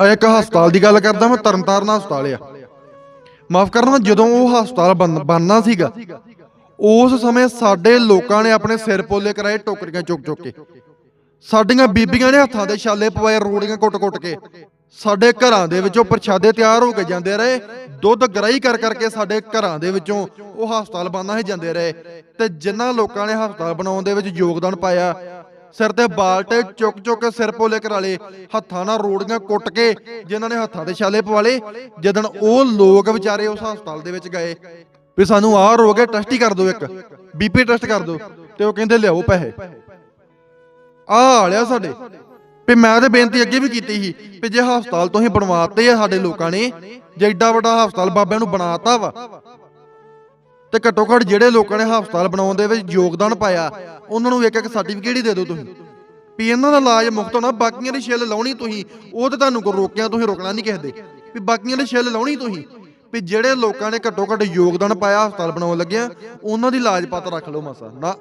ਆ ਇੱਕ ਹਸਪਤਾਲ ਦੀ ਗੱਲ ਕਰਦਾ ਮੈਂ, ਤਰਨਤਾਰਨ ਹਸਪਤਾਲ ਆ। ਮਾਫ ਕਰਨਾ, ਜਦੋਂ ਉਹ ਹਸਪਤਾਲ ਬਣ- ਬਣਨਾ ਸੀਗਾ, ਉਸ ਸਮੇਂ ਸਾਡੇ ਲੋਕਾਂ ਨੇ ਆਪਣੇ ਸਿਰ ਪੋਲੇ ਕਰਾਏ ਟੋਕਰੀਆਂ ਚੁੱਕ ਚੁੱਕ ਕੇ। ਸਾਡੀਆਂ ਬੀਬੀਆਂ ਨੇ ਹੱਥਾਂ ਦੇ ਛਾਲੇ ਪਵਾਏ, ਰੋੜੀਆਂ ਕੁੱਟ-ਕੁੱਟ ਕੇ। ਸਾਡੇ ਘਰਾਂ ਦੇ ਵਿੱਚੋਂ ਪ੍ਰਸ਼ਾਦੇ ਤਿਆਰ ਹੋ ਕੇ ਜਾਂਦੇ ਰਹੇ, ਦੁੱਧ ਗਰਾਈ ਕਰ ਕਰਕੇ ਸਾਡੇ ਘਰਾਂ ਦੇ ਵਿੱਚੋਂ ਉਹ ਹਸਪਤਾਲ ਬਣਨਾ ਹੀ ਜਾਂਦੇ ਰਹੇ। ਤੇ ਜਿਨ੍ਹਾਂ ਲੋਕਾਂ ਨੇ ਹਸਪਤਾਲ ਬਣਾਉਣ ਦੇ ਵਿੱਚ ਯੋਗਦਾਨ ਪਾਇਆ ਸਿਰ ਤੇ ਬਾਲਟੇ ਚੁੱਕ ਚੁੱਕ ਕੇ ਸਿਰ ਪੋਲੇ ਕਰਾ ਲਏ। ਹੱਥਾਂ ਨਾਲ ਰੋੜੀਆਂ ਕੁੱਟ ਕੇ ਜਿਨ੍ਹਾਂ ਨੇ ਹੱਥਾਂ ਦੇ ਛਾਲੇ ਪਵਾ ਲਏ ਜਦੋਂ ਉਹ ਲੋਕ ਵਿਚਾਰੇ ਉਸ ਹਸਪਤਾਲ ਦੇ ਵਿੱਚ ਗਏ। ਵੀ ਸਾਨੂੰ ਆਹ ਰੋਗ ਹੈ ਟੈਸਟ ਹੀ ਕਰ ਦਿਓ ਇੱਕ। ਬੀਪੀ ਟੈਸਟ ਕਰ ਦਿਓ। ਤੇ ਉਹ ਕਹਿੰਦੇ ਲਿਆਓ ਪੈਸੇ। ਆਹ ਹਾਲਿਆ ਸਾਡੇ। ਵੀ ਮੈਂ ਤੇ ਬੇਨਤੀ ਅੱਗੇ ਵੀ ਕੀਤੀ ਸੀ ਵੀ ਜੇ ਹਸਪਤਾਲ ਤੁਸੀਂ ਬਣਵਾਤੇ ਆ ਸਾਡੇ ਲੋਕਾਂ ਨੇ ਜੇ ਏਡਾ ਵੱਡਾ ਹਸਪਤਾਲ ਬਾਬਿਆਂ ਨੂੰ ਬਣਾਤਾ ਵਾ ਤੇ ਘੱਟੋ ਘੱਟ ਜਿਹੜੇ ਲੋਕਾਂ ਨੇ ਹਸਪਤਾਲ ਬਣਾਉਣ ਦੇ ਵਿੱਚ ਯੋਗਦਾਨ ਪਾਇਆ, ਉਹਨਾਂ ਨੂੰ ਇੱਕ ਇੱਕ ਸਰਟੀਫਿਕੇਟ ਹੀ ਦੇ ਦਿਓ ਤੁਸੀਂ। ਵੀ ਇਹਨਾਂ ਦਾ ਇਲਾਜ ਮੁਫਤ ਹੋਣਾ, ਬਾਕੀਆਂ ਦੀ ਛਿੱਲ ਲਾਉਣੀ ਤੁਸੀਂ, ਉਹ ਤਾਂ ਤੁਹਾਨੂੰ ਕੋ ਰੋਕਿਆ, ਤੁਸੀਂ ਰੋਕਣਾ ਨਹੀਂ ਕਿਸੇ ਦੇ। ਵੀ ਬਾਕੀਆਂ ਦੀ ਛਿੱਲ ਲਾਉਣੀ ਤੁਸੀਂ, ਵੀ ਜਿਹੜੇ ਲੋਕਾਂ ਨੇ ਘੱਟੋ ਘੱਟ ਯੋਗਦਾਨ ਪਾਇਆ, ਹਸਪਤਾਲ ਬਣਾਉਣ ਲੱਗਿਆ, ਉਹਨਾਂ ਦੀ ਇਲਾਜ ਪੱਤ ਰੱਖ ਲਓ ਮਸਾ, ਨਾ।